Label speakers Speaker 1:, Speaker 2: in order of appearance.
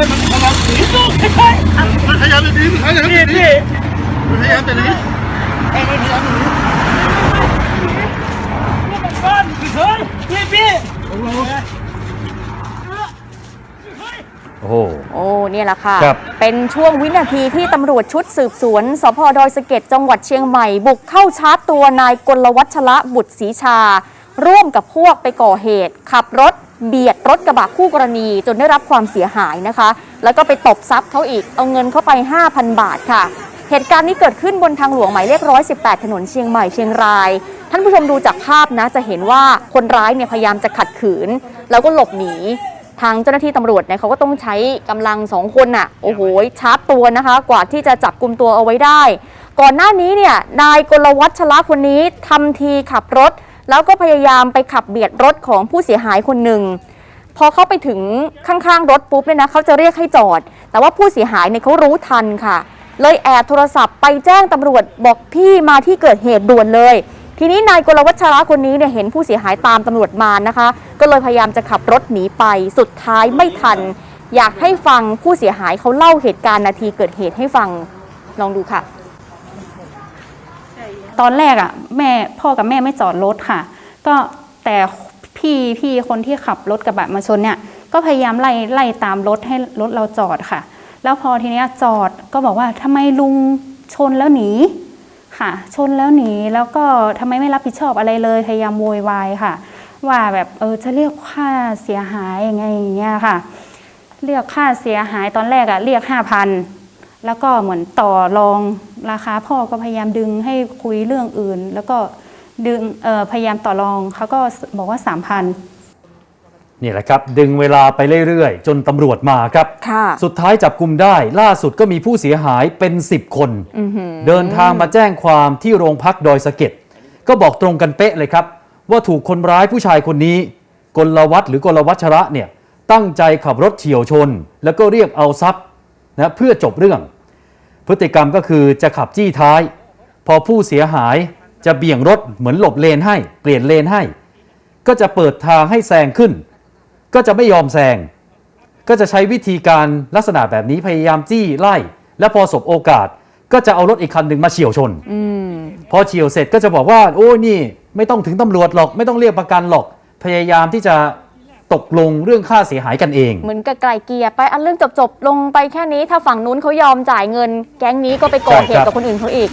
Speaker 1: ให้มันพยายามหนีลูกใช่มันพยายามจะหนีมันพยายามจะหนีมันพยายามจะหนีไอ้มันพยายามจะหนี
Speaker 2: บ้านเฮ้ยพี่พี่
Speaker 3: โอ้โห
Speaker 4: โอ้เนี่ยแหละค่ะ
Speaker 3: ครับ
Speaker 4: เป็นช่วงวินาทีที่ตำรวจชุดสืบสวนสพดอยสะเก็ดจังหวัดเชียงใหม่ บุกเข้าชาร์จตัวนายกลวัชระบุตรศรีชา ร่วมกับพวกไปก่อเหตุ ขับรถ เบียดรถกระบะคู่กรณีจนได้รับความเสียหายนะคะ แล้วก็ไปตบทรัพย์เขาอีก เอาเงินเข้าไป 5,000 บาทค่ะ เหตุการณ์นี้เกิดขึ้นบนทางหลวงหมายเลข 118 ถนนเชียงใหม่เชียงราย ท่านผู้ชมดูจากภาพนะจะเห็นว่าคนร้ายเนี่ยพยายามจะขัดขืน แล้วก็หลบหนีทางเจ้าหน้าที่ตำรวจเนี่ยเขาก็ต้องใช้กำลังสองคนน่ะโอ้โหชาร์จตัวนะคะ กว่าที่จะจับกลุ่มตัวเอาไว้ได้ ก่อนหน้านี้เนี่ยนายกลวัชระคนนี้ทำทีขับรถ แล้วก็พยายามไปขับเบียดรถของผู้เสียหายคนหนึ่งพอเขาไปถึงข้างๆรถปุ๊บเนี่ยนะเขาจะเรียกให้จอด แต่ว่าผู้เสียหายเนี่ยเขารู้ทันค่ะ เลยแอบโทรศัพท์ไปแจ้งตำรวจบอกพี่มาที่เกิดเหตุด่วนเลย ทีนี้นายกลวัชระคนนี้เนี่ยเห็นผู้เสียหายตามตำรวจมานะคะ ก็เลยพยายามจะขับรถหนีไปสุดท้ายไม่ทัน อยากให้ฟังผู้เสียหายเขาเล่าเหตุการณ์นาทีเกิดเหตุให้ฟังลองดูค่ะ
Speaker 5: ตอนแรกอะแม่พ่อกับแม่ไม่จอดรถค่ะ ก็แต่พี่พี่คนที่ขับรถกระบะมาชนเนี่ย ก็พยายามไล่ไล่ตามรถให้รถเราจอดค่ะ แล้วพอทีเนี้ยจอดก็บอกว่าทำไมลุงชนแล้วหนีค่ะ ชนแล้วหนีแล้วก็ทำไมไม่รับผิดชอบอะไรเลยพยายามโวยวายค่ะ ว่าแบบเออจะเรียกค่าเสียหายยังไงอย่างเงี้ยค่ะ เรียกค่าเสียหายตอนแรกอะเรียกห้าพัน แล้วก็เหมือนต่อรองราคาพ่อก็พยายามดึงให้คุยเรื่องอื่น แล้วก็ดึงเอ่อพยายามต่อรองเขาก็บอกว่าสามพัน
Speaker 3: นี่แหละครับดึงเวลาไปเรื่อยๆ จนตำรวจมาครับ
Speaker 4: ค่ะ
Speaker 3: สุดท้ายจับกลุ่มได้ล่าสุดก็มีผู้เสียหายเป็น 10 คน
Speaker 4: อื้อหือ
Speaker 3: เดินทางมาแจ้งความที่โรงพักดอยสะเก็ดก็บอกตรงกันเป๊ะเลยครับ ว่าถูกคนร้ายผู้ชายคนนี้ กลวัตหรือกลวัชระเนี่ยตั้งใจขับรถเฉียวชน แล้วก็เรียกเอาทรัพย์ นะเพื่อจบเรื่อง พฤติกรรมก็คือจะขับจี้ท้าย พอผู้เสียหายจะเบี่ยงรถเหมือนหลบเลนให้ เปลี่ยนเลนให้ ก็จะเปิดทางให้แซงขึ้น ก็จะไม่ยอมแซงก็จะใช้วิธีการลักษณะแบบนี้พยายามจี้ไล่ และพอสบโอกาสก็จะเอารถอีกคันหนึ่งมาเฉียวชน
Speaker 4: อืม
Speaker 3: พอเฉียวเสร็จก็จะบอกว่า โอ้ยนี่ ไม่ต้องถึงตำรวจหรอก ไม่ต้องเรียกประกันหรอก พยายามที่จะ ตกลงเรื่องค่าเสียหายกันเอง
Speaker 4: เหมือนกับไกลเกลียไปอันเรื่องจบๆ ลงไปแค่นี้ถ้าฝั่งนู้นเขายอมจ่ายเงิน แก๊งนี้ก็ไปก่อเห
Speaker 3: ใช่ครั
Speaker 4: ตุ
Speaker 3: บ
Speaker 4: กับคนอื่นเขาอีก